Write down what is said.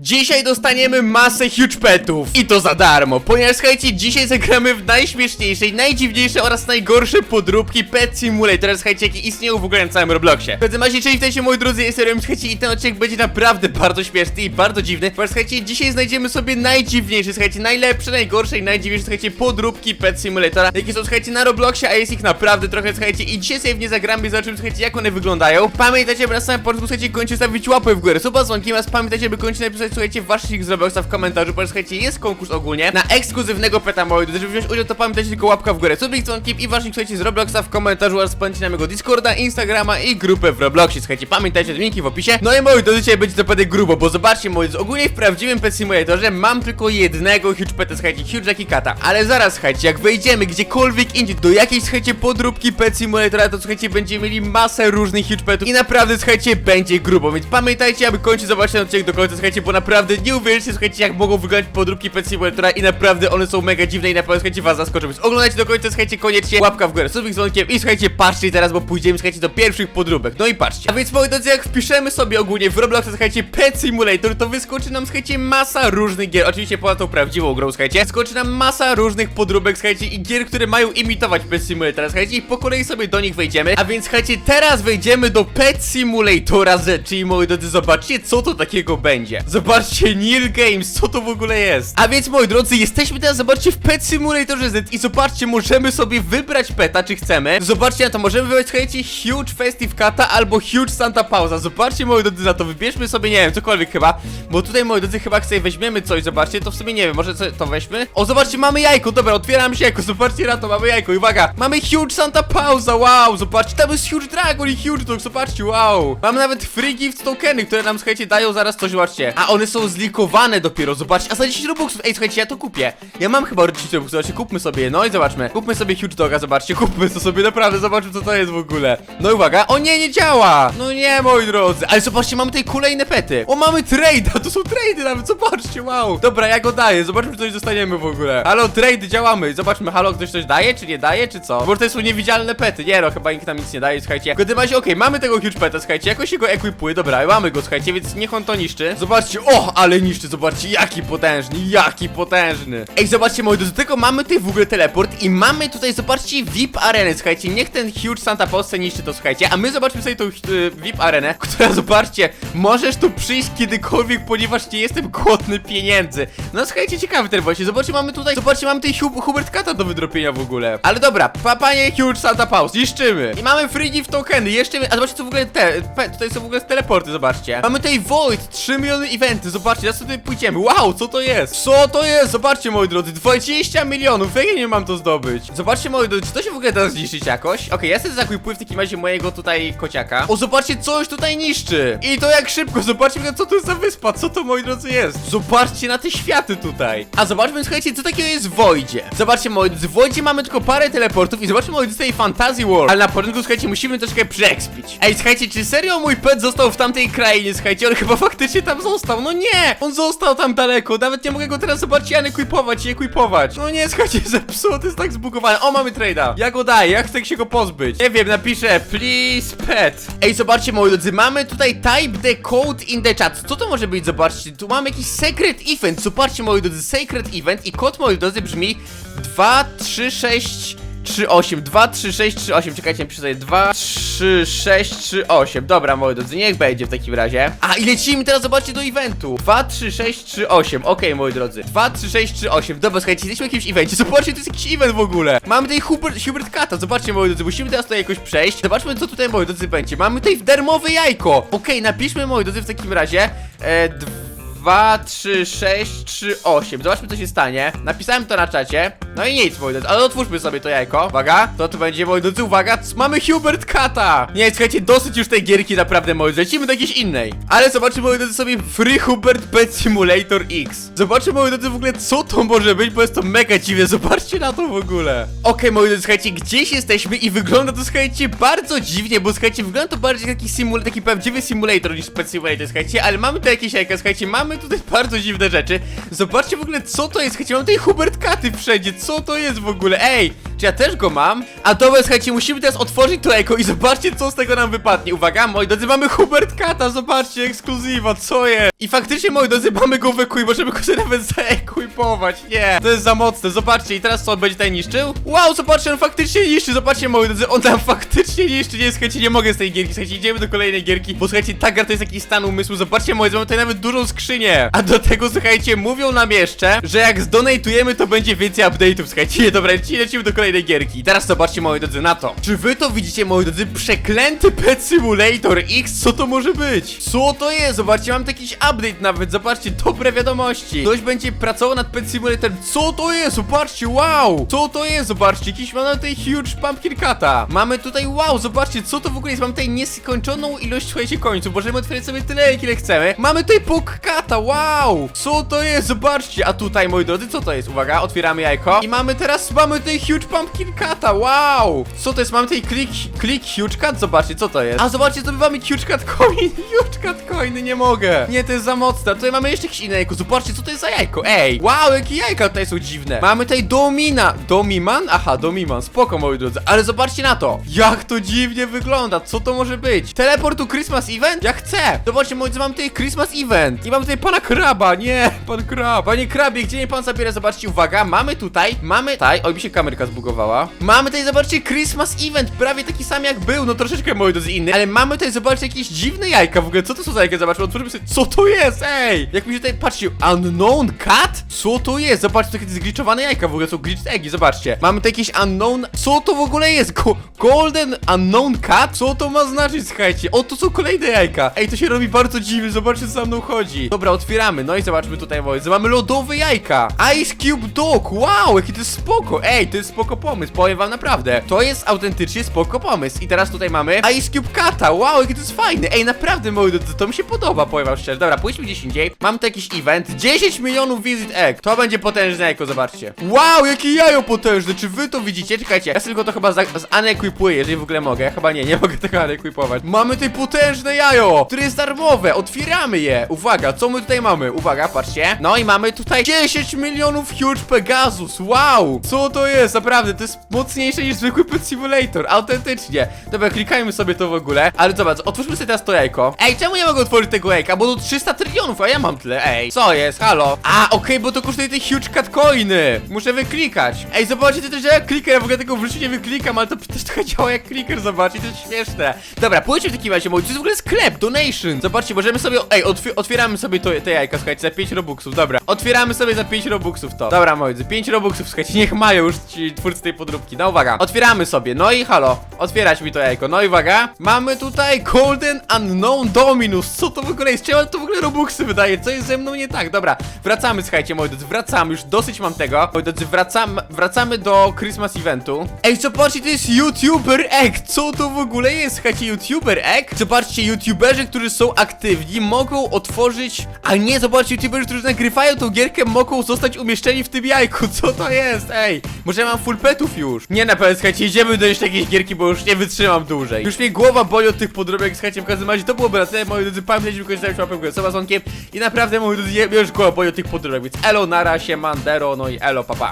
Dzisiaj dostaniemy masę huge petów i to za darmo, ponieważ słuchajcie, dzisiaj zagramy w najśmieszniejszej, najdziwniejsze oraz najgorsze podróbki Pet Simulator, słuchajcie, jakie istnieją w ogóle na całym Robloxie. W każdym razie, czyli witajcie moi drodzy, jest Jeremy, słuchajcie, i ten odcinek będzie naprawdę bardzo śmieszny i bardzo dziwny, ponieważ słuchajcie, dzisiaj znajdziemy sobie najdziwniejsze, słuchajcie, najlepsze, najgorsze i najdziwniejsze, słuchajcie, podróbki Pet Simulatora, jakie są, słuchajcie, na Robloxie, a jest ich naprawdę trochę, słuchajcie, i dzisiaj sobie w nie zagramy i zobaczymy, słuchajcie, jak one wyglądają. Pamiętajcie, by na samym początku, słuchajcie, kończyć stawić w górę, suba z oraz pamiętajcie, by kończyć napisać, słuchajcie, waszych z Robloxa w komentarzu, ponieważ słuchajcie, jest konkurs ogólnie na ekskluzywnego peta moi drodzy, żeby wziąć udział, to pamiętajcie tylko łapka w górę, subik dzwonkiem i waszych, słuchajcie, z Robloxa w komentarzu oraz pamiętajcie na mojego Discorda, Instagrama i grupę w Robloxie, słuchajcie, pamiętajcie, linki w opisie. No i moi drodzy, dzisiaj będzie to naprawdę grubo, bo zobaczcie, moi ogólnie w prawdziwym Pet Simulatorze mam tylko jednego huge peta, słuchajcie, huge Jackie Kata, ale zaraz, słuchajcie, jak wejdziemy gdziekolwiek indziej, do jakiejś, słuchajcie, podróbki Pet Simulatora, to słuchajcie, będziemy mieli masę różnych huge petów i naprawdę, słuchajcie, będzie grubo, więc pamiętajcie, aby kończyć zobaczyć odcinek do końca, słuchajcie, bo naprawdę nie uwierzycie, słuchajcie, jak mogą wyglądać podróbki Pet Simulatora i naprawdę one są mega dziwne i na pewno, słuchajcie, was zaskoczą, więc oglądajcie do końca, słuchajcie, koniecznie, łapka w górę, subik z dzwonkiem i słuchajcie, patrzcie teraz, bo pójdziemy, słuchajcie, do pierwszych podróbek, no i patrzcie. A więc, moi drodzy, jak wpiszemy sobie ogólnie w Robloxa, słuchajcie, Pet Simulator, to wyskoczy nam, słuchajcie, masa różnych gier, oczywiście poza tą prawdziwą grą, słuchajcie, skoczy nam masa różnych podróbek, słuchajcie, i gier, które mają imitować Pet Simulatora, słuchajcie, i po kolei sobie do nich wejdziemy, a więc, słuchajcie, teraz wejdziemy do Pet Simulatora Z, czyli, moi drodzy, zobaczcie, co to takiego będzie. Nil Games, co to w ogóle jest. A więc, moi drodzy, jesteśmy teraz, zobaczcie, w Pet Simulatorze Z i zobaczcie, możemy sobie wybrać peta, czy chcemy. Zobaczcie na to, możemy wybrać, słuchajcie, Huge Festive Kata albo Huge Santa Pauza. Zobaczcie, moi drodzy, na to, wybierzmy sobie, nie wiem, cokolwiek chyba, bo tutaj, moi drodzy, chyba sobie weźmiemy coś, zobaczcie, to w sumie nie wiem, może co, to weźmy? O, zobaczcie, mamy jajko, dobra, otwieram się jajko, zobaczcie na to, mamy jajko, i uwaga, mamy Huge Santa Pauza, wow, zobaczcie, tam jest Huge Dragon i Huge Dog, zobaczcie, wow. Mamy nawet free gift tokeny, które nam, słuchajcie, dają zaraz coś, zobaczcie. A one są zlikowane dopiero, zobaczcie, a za 10 robuxów, ej, słuchajcie, ja to kupię. Ja mam chyba 10 robuxów, zobaczcie, kupmy sobie no i zobaczmy. Kupmy sobie Huge Doga, zobaczcie, kupmy to sobie, naprawdę, zobaczmy, co to jest w ogóle. No i uwaga, o nie, nie działa. No nie, moi drodzy, ale zobaczcie, mamy tutaj kolejne pety. O, mamy trade'a, to są trade'y nawet, zobaczcie, wow. Dobra, ja go daję, zobaczmy, czy coś dostaniemy w ogóle. Halo, trade, działamy, zobaczmy, halo, ktoś coś daje, czy nie daje, czy co? Bo to są niewidzialne pety, nie no, chyba nikt nam nic nie daje, słuchajcie. W każdym razie, okej, mamy tego huge peta, słuchajcie, jakoś się go dobra, mamy go, słuchajcie, więc niech on to niszczy. Zobaczcie, o, ale niszczy, zobaczcie, jaki potężny, jaki potężny. Ej, zobaczcie, moi drodzy, tego mamy tutaj w ogóle teleport i mamy tutaj, zobaczcie, VIP arenę, słuchajcie, niech ten huge Santa Polsce niszczy to, słuchajcie, a my zobaczmy sobie tą y, VIP arenę, która, zobaczcie, możesz tu przyjść kiedykolwiek, ponieważ nie jestem głodny pieniędzy. No, słuchajcie, ciekawy ten właśnie, zobaczcie, mamy tutaj, zobaczcie, mamy tutaj Hub Hubert Kata do wydropienia w ogóle. Ale dobra, pa, panie huge Santa Paus, niszczymy. I mamy free gift tokeny, jeszcze, a zobaczcie, co w ogóle te, tutaj są w ogóle teleporty, zobaczcie. Mamy tutaj Void, 3 miliony eventy, zobaczcie, teraz sobie pójdziemy, wow, co to jest? Co to jest? Zobaczcie, moi drodzy, 20 milionów, jak ja nie mam to zdobyć? Zobaczcie, moi drodzy, czy to się w ogóle da zniszczyć jakoś? Okej, ja sobie zakwipuję w takim razie mojego tutaj kociaka. O, zobaczcie, coś tutaj niszczy. I to jak szybko, zobaczcie, co to jest za wyspa, co to, moi drodzy, jest. Zobaczcie na te światy tutaj. A zobaczmy, słuchajcie, co takiego jest w Voidzie. Zobaczcie, moi drodzy, w Voidzie mamy tylko parę teleportów i zobaczmy, moi drodzy, tej Fantasy World. Ale na początku, słuchajcie, musimy troszkę przeekspić. Ej, słuchajcie, czy serio mój pet został w tamtej krainie, słuchajcie, on chyba faktycznie tam został. No nie, on został tam daleko, nawet nie mogę go teraz zobaczyć, ani equipować i equipować. No nie, słuchajcie, zepsuło, to jest tak zbugowane. O, mamy trade'a. Ja go daję, jak chcę się go pozbyć. Nie wiem, napiszę, please pet. Ej, zobaczcie, moi drodzy, mamy tutaj type the code in the chat. Co to może być? Zobaczcie, tu mamy jakiś secret event. Zobaczcie, moi drodzy, secret event i kod, moi drodzy, brzmi 2, 3, 6... 3, 8, 2, 3, 6, 3, 8, czekajcie, napiszę sobie 2, 3, 6, 3, 8 Dobra, moi drodzy, niech będzie w takim razie. A, i lecimy teraz, zobaczcie, do eventu. 2, 3, 6, 3, 8, okej, moi drodzy. 2, 3, 6, 3, 8, dobra, słuchajcie, jesteśmy w jakimś evencie. Zobaczcie, to jest jakiś event w ogóle. Mamy tutaj Hubert, Hubert Kata, zobaczcie, moi drodzy, musimy teraz tutaj jakoś przejść. Zobaczmy, co tutaj, moi drodzy, będzie. Mamy tutaj darmowe jajko. Okej, napiszmy, moi drodzy, w takim razie e, 2, 3, 6, 3, 8. Zobaczmy, co się stanie. Napisałem to na czacie. No i nic, moi drodzy, ale otwórzmy sobie to jajko. Uwaga, to tu będzie, moi drodzy, uwaga, mamy Hubert Kata. Nie, słuchajcie, dosyć już tej gierki, naprawdę, moi drodzy. Lecimy do jakiejś innej. Ale zobaczmy, moi drodzy, sobie Free Hubert Pet Simulator X. Zobaczmy, moi drodzy, w ogóle, co to może być, bo jest to mega dziwne. Zobaczcie na to w ogóle. Okej, moi drodzy, słuchajcie, gdzieś jesteśmy i wygląda to, słuchajcie, bardzo dziwnie, bo, słuchajcie, wygląda to bardziej jak taki taki prawdziwy simulator niż Pet Simulator, słuchajcie, ale mamy tu jakieś jajka, słuchajcie, mamy tutaj bardzo dziwne rzeczy. Zobaczcie w ogóle, co to jest, słuchajcie, mamy tutaj Hubert Katy wszędzie, co to jest w ogóle, ej! Czy ja też go mam? A dobra, słuchajcie, musimy teraz otworzyć to eko i zobaczcie, co z tego nam wypadnie. Uwaga, moi drodzy, mamy Hubert Kata, zobaczcie, ekskluzywa, co jest? I faktycznie, moi drodzy, mamy go w eku i możemy go sobie nawet zaekwipować. Nie, to jest za mocne, zobaczcie, i teraz co, on będzie tutaj niszczył? Wow, zobaczcie, on faktycznie niszczy, zobaczcie, moi drodzy, on nam faktycznie niszczy. Nie, słuchajcie, nie mogę z tej gierki, słuchajcie, idziemy do kolejnej gierki, bo słuchajcie, ta gra to jest jakiś stan umysłu, zobaczcie, moi drodzy, mamy tutaj nawet dużą skrzynię. A do tego, słuchajcie, mówią nam jeszcze, że jak zdonatujemy, to będzie więcej update'ów, słuchajcie, dobra, lecimy do kolejnej gierki. I teraz zobaczcie, moi drodzy, na to. Czy wy to widzicie, moi drodzy, przeklęty Pet Simulator X? Co to może być? Co to jest? Zobaczcie, mam jakiś update nawet, zobaczcie, dobre wiadomości. Ktoś będzie pracował nad Pet Simulatorem. Co to jest? Zobaczcie, wow! Co to jest? Zobaczcie, jakiś mamy tutaj huge pumpkin kata. Mamy tutaj, wow, zobaczcie, co to w ogóle jest? Mam tutaj nieskończoną ilość, słuchajcie, końców. Możemy otworzyć sobie tyle, ile chcemy. Mamy tutaj puk kata, wow! Co to jest? Zobaczcie, a tutaj, moi drodzy, co to jest? Uwaga, otwieramy jajko. I mamy teraz, mamy tutaj huge pumpkin kata, wow! Co to jest? Mamy tutaj click, click huge cat, zobaczcie, co to jest? A zobaczcie, zdobywamy huge cat coin, huge cat coiny, nie mogę. Nie, to jest za mocne. Tutaj mamy jeszcze jakieś inne jajko. Zobaczcie, co to jest za jajko. Ej, wow, jakie jajka tutaj są dziwne. Mamy tutaj Domina. Domiman? Aha, Domiman. Spoko, moi drodzy. Ale zobaczcie na to. Jak to dziwnie wygląda. Co to może być? Teleport to Christmas Event? Ja chcę. Zobaczcie, moi drodzy, mam tutaj Christmas Event. I mam tutaj pana kraba. Nie, pan krab. Panie krabie, gdzie mnie pan zabiera? Zobaczcie, uwaga. Mamy tutaj, mamy tutaj. Oj, mi się kamerka zbugowała. Mamy tutaj, zobaczcie, Christmas Event. Prawie taki sam jak był. No troszeczkę, moi drodzy, inny. Ale mamy tutaj, zobaczcie, jakieś dziwne jajka. W ogóle, co to są za jajka? Zobaczmy, otworzymy sobie. Co to jest? Ej! Jak mi się tutaj patrzcie, Unknown Cat? Co to jest? Zobaczcie, takie zgliczowane jajka w ogóle są glitched eggi, zobaczcie. Mamy tu jakieś Unknown... Co to w ogóle jest? Go golden Unknown Cat? Co to ma znaczyć, słuchajcie? O, to są kolejne jajka. Ej, to się robi bardzo dziwnie, zobaczcie, co za mną chodzi. Dobra, otwieramy, no i zobaczmy tutaj, moi. Mamy lodowe jajka. Ice Cube Dog, wow, jaki to jest spoko. Ej, to jest spoko pomysł, powiem wam naprawdę. To jest autentycznie spoko pomysł. I teraz tutaj mamy Ice Cube Kata, wow, jaki to jest fajny. Ej, naprawdę, moi drodzy, to mi się podoba, powiem wam szczerze. Dobra, pójdźmy gdzieś indziej. Mam tu jakiś event. 10 milionów visit egg. To będzie potężne jajko, zobaczcie. Wow, jakie jajo potężne. Czy wy to widzicie? Czekajcie, ja tylko to chyba zanequipuję, jeżeli w ogóle mogę. Chyba nie, nie mogę tego anequipować. Mamy tutaj potężne jajo, które jest darmowe. Otwieramy je. Uwaga, co my tutaj mamy? Uwaga, patrzcie. No i mamy tutaj 10 milionów huge Pegasus. Wow, co to jest? Naprawdę, to jest mocniejsze niż zwykły Pet Simulator. Autentycznie. Dobra, klikajmy sobie to w ogóle. Ale zobacz, otwórzmy sobie teraz to jajko. Ej, czemu nie mogę otworzyć tego jajka? Bo to 300 trylionów, a ja mam tyle. Ej, co jest? Halo? A, okej, bo to kosztuje te huge cat coiny. Muszę wyklikać. Ej, zobaczcie, to też działa jak clicker. Ja w ogóle tego w życiu nie wyklikam, ale to też trochę działa jak clicker, zobaczcie, to jest śmieszne. Dobra, pójdźcie w takim razie. To jest w ogóle sklep, donation. Zobaczcie, możemy sobie. Ej, otwi otwieramy sobie to, te jajka, słuchajcie, za 5 robuxów. Dobra, otwieramy sobie za 5 robuxów to. Dobra, moi, 5 robuxów, słuchajcie, niech mają już ci twórcy tej podróbki. No uwaga, otwieramy sobie. No i halo, otwierać mi to jajko. No i uwaga, mamy tutaj Golden Unknown Dominus. Co to w ogóle jest? Czemu to w ogóle robuxy wydaje? Co jest ze mną nie tak? Dobra, wracamy, słuchajcie, moi drodzy, wracamy. Już dosyć mam tego. Moi drodzy, wracamy, wracamy do Christmas eventu. Ej, zobaczcie, to jest YouTuber Egg. Co to w ogóle jest? Słuchajcie, YouTuber Egg. Zobaczcie, YouTuberzy, którzy są aktywni, mogą otworzyć. A nie, zobaczcie, YouTuberzy, którzy nagrywają tą gierkę, mogą zostać umieszczeni w tym jajku. Co to jest? Ej, może ja mam full petów już. Nie, na pewno, słuchajcie, idziemy do jeszcze jakiejś gierki, bo już nie wytrzymam dłużej. Już mnie głowa boli od tych podróbek, słuchajcie, w każdym razie to było na tyle, moi drodzy, pamiętajcie, wykorzystać łapę w górę z i naprawdę, moi drodzy, już głowa boli od tych podróbek, więc elo, nara, się, mandero, no i elo, papa.